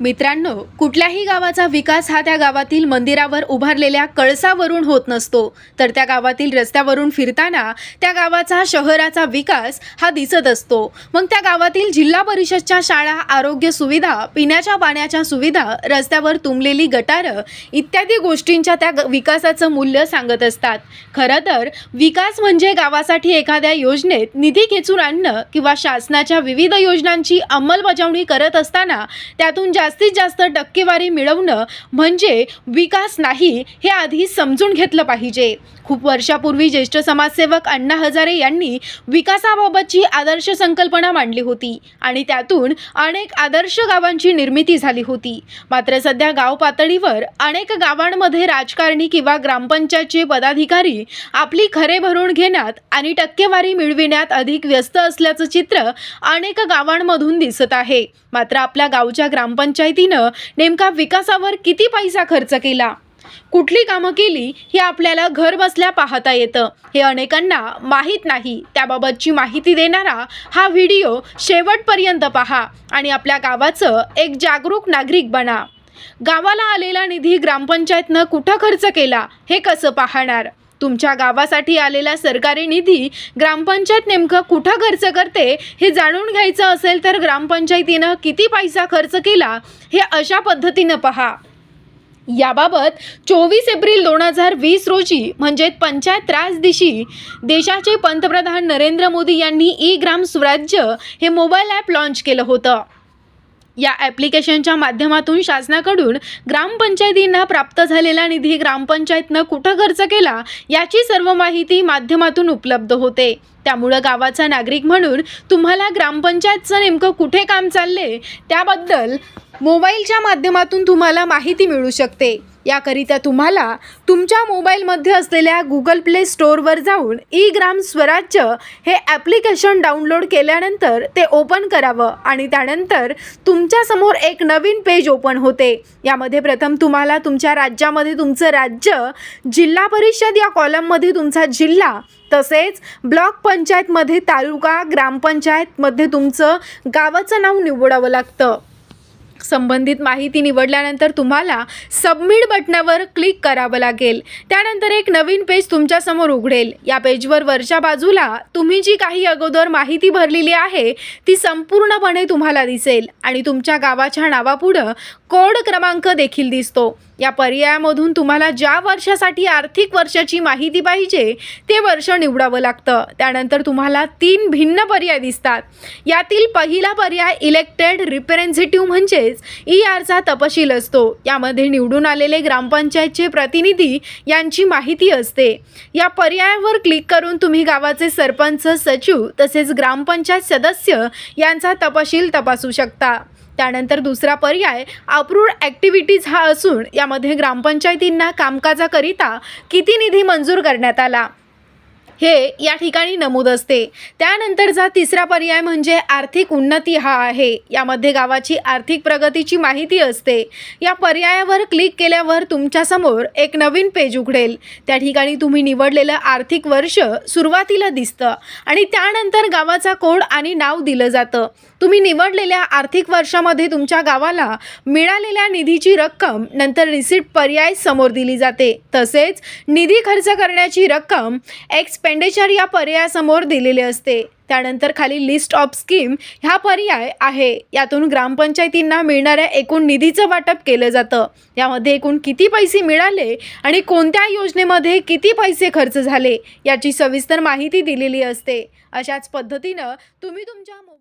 मित्रांनो कुठल्याही गावाचा विकास हा त्या गावातील मंदिरावर उभारलेल्या कळसावरून होत नसतो. तर त्या गावातील रस्त्यावरून फिरताना त्या गावाचा शहराचा विकास हा दिसत असतो. मग त्या गावातील जिल्हा परिषदच्या शाळा आरोग्य सुविधा पिण्याच्या पाण्याच्या सुविधा रस्त्यावर तुंबलेली गटारं इत्यादी गोष्टींच्या त्या ग- विकासाचं मूल्य सांगत असतात. खरं तर विकास म्हणजे गावासाठी एखाद्या योजनेत निधी खेचून आणणं किंवा शासनाच्या विविध योजनांची अंमलबजावणी करत असताना त्यातून जास्तीत जास्त टक्केवारी मिळवणं म्हणजे विकास नाही हे आधी समजून घेतलं पाहिजे. खूप वर्षापूर्वी ज्येष्ठ समाजसेवक अण्णा हजारे यांनी विकासाबाबतची आदर्श संकल्पना मांडली होती आणि त्यातून अनेक आदर्श गावांची निर्मिती झाली होती. मात्र सध्या गाव पातळीवर अनेक गावांमध्ये राजकारणी किंवा ग्रामपंचायतचे पदाधिकारी आपली खरे भरून घेण्यात आणि टक्केवारी मिळविण्यात अधिक व्यस्त असल्याचं चित्र अनेक गावांमधून दिसत आहे. मात्र आपल्या गावच्या ग्रामपंचायत पंचायतीनं नेमका विकासावर किती पैसा खर्च केला? कुठली कामं केली हे आपल्याला घर बसल्या पाहता येतं. हे अनेकांना माहीत नाही. त्याबाबतची माहिती देणारा हा व्हिडिओ शेवटपर्यंत पहा आणि आपल्या गावाचं एक जागरूक नागरिक बना. गावाला आलेला निधी ग्रामपंचायतनं कुठं खर्च केला हे कसं पाहणार? तुमच्या गावासाठी आलेला सरकारी निधी ग्रामपंचायत नेमकं कुठं खर्च करते हे जाणून घ्यायचं असेल तर ग्रामपंचायतीनं किती पैसा खर्च केला हे अशा पद्धतीनं पहा. याबाबत चोवीस एप्रिल दोन हजार वीस रोजी म्हणजे पंचायत राज दिशी देशाचे पंतप्रधान नरेंद्र मोदी यांनी ई ग्राम स्वराज्य हे मोबाईल ॲप लॉन्च केलं होतं. या ॲप्लिकेशनच्या माध्यमातून शासनाकडून ग्रामपंचायतींना प्राप्त झालेला निधी ग्रामपंचायतनं कुठं खर्च केला याची सर्व माहिती माध्यमातून उपलब्ध होते. त्यामुळं गावाचा नागरिक म्हणून तुम्हाला ग्रामपंचायतचं नेमकं कुठे काम चालले त्याबद्दल मोबाईलच्या माध्यमातून तुम्हाला माहिती मिळू शकते. याकरिता तुम्हाला तुमच्या मोबाईलमध्ये असलेल्या गुगल प्ले स्टोअरवर जाऊन ई ग्राम स्वराज्य हे ॲप्लिकेशन डाउनलोड केल्यानंतर ते ओपन करावं आणि त्यानंतर तुमच्यासमोर एक नवीन पेज ओपन होते. यामध्ये प्रथम तुम्हाला तुमच्या राज्यामध्ये तुमचं राज्य जिल्हा परिषद या कॉलममध्ये तुमचा जिल्हा तसेच ब्लॉक पंचायतमध्ये तालुका ग्रामपंचायतमध्ये तुमचं गावाचं नाव निवडावं लागतं. संबंधित माहिती निवडल्यानंतर तुम्हाला सबमिट बटनावर क्लिक करावं लागेल. त्यानंतर एक नवीन पेज तुमच्यासमोर उघडेल. या पेजवर वरच्या बाजूला तुम्ही जी काही अगोदर माहिती भरलेली आहे ती संपूर्णपणे तुम्हाला दिसेल आणि तुमच्या गावाच्या नावापुढं कोड क्रमांक देखील दिसतो. या पर्यायामधून तुम्हाला ज्या वर्षासाठी आर्थिक वर्षाची माहिती पाहिजे ते वर्ष निवडावं लागतं. त्यानंतर तुम्हाला तीन भिन्न पर्याय दिसतात. यातील पहिला पर्याय इलेक्टेड रिप्रेझेंटेटिव्ह म्हणजेच ई आरचा तपशील असतो. यामध्ये निवडून आलेले ग्रामपंचायतचे प्रतिनिधी यांची माहिती असते. या पर्यायावर क्लिक करून तुम्ही गावाचे सरपंच सचिव तसेच ग्रामपंचायत सदस्य यांचा तपशील तपासू शकता. त्यानंतर दुसरा पर्याय अप्रूव्ड ॲक्टिव्हिटीज हा असून यामध्ये ग्रामपंचायतींना कामकाजाकरिता किती निधी मंजूर करण्यात आला? हे या ठिकाणी नमूद असते. त्यानंतरचा तिसरा पर्याय म्हणजे आर्थिक उन्नती हा आहे. यामध्ये गावाची आर्थिक प्रगतीची माहिती असते. या पर्यायावर क्लिक केल्यावर तुमच्यासमोर एक नवीन पेज उघडेल. त्या ठिकाणी तुम्ही निवडलेलं आर्थिक वर्ष सुरुवातीला दिसतं आणि त्यानंतर गावाचा कोड आणि नाव दिलं जातं. तुम्ही निवडलेल्या आर्थिक वर्षामध्ये तुमच्या गावाला मिळालेल्या निधीची रक्कम नंतर रिसिट पर्याय समोर दिली जाते. तसेच निधी खर्च करण्याची रक्कम एक्सपेंडिचर या पर्यायासमोर दिलेले असते. त्यानंतर खाली लिस्ट ऑफ स्कीम ह्या पर्याय आहे. यातून ग्रामपंचायतींना मिळणाऱ्या एकूण निधीचं वाटप केलं जातं. यामध्ये एकूण किती पैसे मिळाले आणि कोणत्या योजनेमध्ये किती पैसे खर्च झाले याची सविस्तर माहिती दिलेली असते. अशाच पद्धतीनं तुम्ही तुमच्या मोबाईल